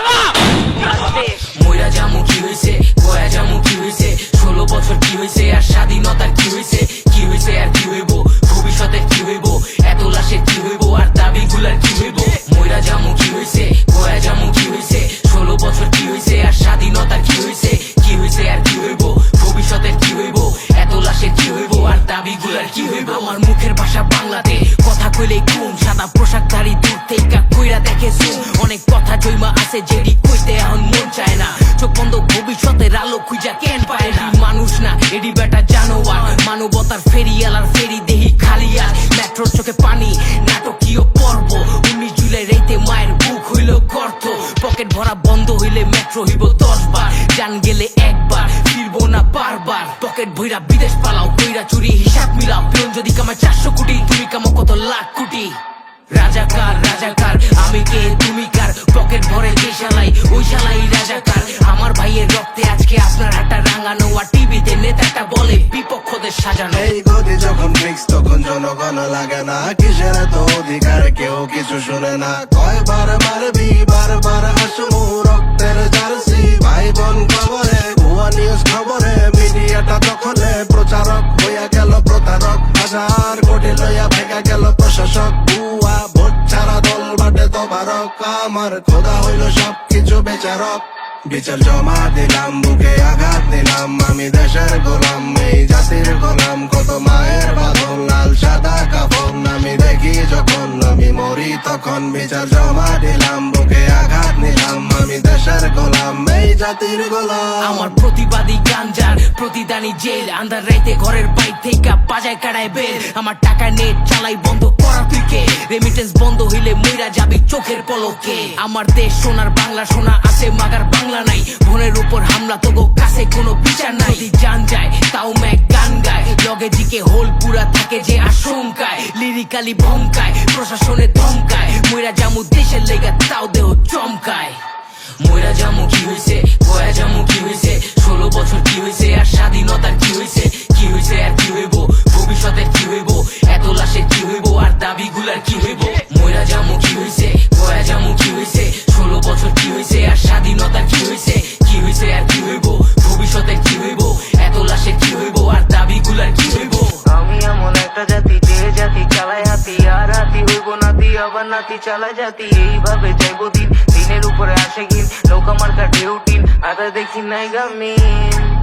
বাবা! যা কি হইছে যা জামু কি হইছে ষোলো বছর কি হইছে? আছে যেটি কইতে এখন মন চায় না। চোখ বন্ধ, ভবিষ্যতের আলো খুঁজা কেন পায় না। মানুষ না, এডি বেটা জানোয়ার। মানবতার ফেরিয়ালার ফেরি দেহি খালি আর। মেট্রোর চোখে পানি, নাটকীয় পর্ব। উনিশ জুলাই রাইতে মায়ের বুক হইল গর্ত। পকেট ভরা বন্ধ হইলে মেট্রো হইব দশ বার জান গেলে একবার, ফিরবো না বারবার। পকেট ভইরা বিদেশ পালাও, কইরা চুরি হিসাব মিলাও। পিয়ন যদি কামায় চারশো কোটি, তুমি কামো কত লাখ কোটি? রাজাকার রাজাকার, আমি কে? তুমি কার? টিভিতে নেতাটা বলে, বিপক্ষদের সাজানো। এই গতি যখন ফিক্স তখন জনগণ লাগে না। কিসের তো অধিকার? কেউ কিছু শুনে না। কয়বার মারবি? বারবার আসমু রক্তের জার্সি। ভাই বোন খবরে, ভুয়া নিউজ খবরে, মিডিয়াটা দখলে প্রচারক হইয়া গেল প্রতারক। হাজার কোটি লইয়া ভেঙে গেল প্রশাসক। ভুয়া ভোট ছাড়া দল বাটে তোমারক আমার খোদা হইল সব কিছু বেচারক। বিচার জমা দিলাম, বুকে আঘাত দিলাম। আমি দেশের গোলাম, এই জাতির গোলাম। কত মায়ের বাঁধন, লাল সাদা কাপড় আমি দেখি যখন আমি মরি, তখন বিচার জমা দিলাম, বুকে আঘাত নিলাম। আমি দেশের গোলাম, এই জাতির গোলাম। আমার প্রতিবাদী প্রতিদানী জেল, আন্ধার রাইতে ঘরের বাইর থেকে বাজায় কাড়ায় বেল। আমার টাকা নেট চালাই বন্ধ করা তুই রেমিটেন্স বন্ধ হইলে মইরা যাবি চোখের পলকে। আমার দেশ সোনার বাংলা, সোনা আছে, মাগার বাংলা নাই। বোনের উপর হামলা তো কাছে কোনো বিচার নাই। যদি জান যায়, তাও ম্যাক গান গায়। লগে জিকে হোল পুরা থাকে যে আশঙ্কায়। লিরিকালি ভঙ্কায়, প্রশাসনে ধমকায়। মইরা জামু দেশের লেগা, তাও দেহ চমকায়। ময়রা জামু কি হইছে গয়া জামু কি হইছে, ষোলো বছর কি হইছে একটা জাতি যে জাতি চালায় হাতি, আর হাতি হইব নাতি আবার নাতি চালায় জাতি এইভাবে যাইব দিন, দিনের উপরে আসে গিন নৌকা মার্কা ঢেউ টিন, আদা দেখি নাই গামিন।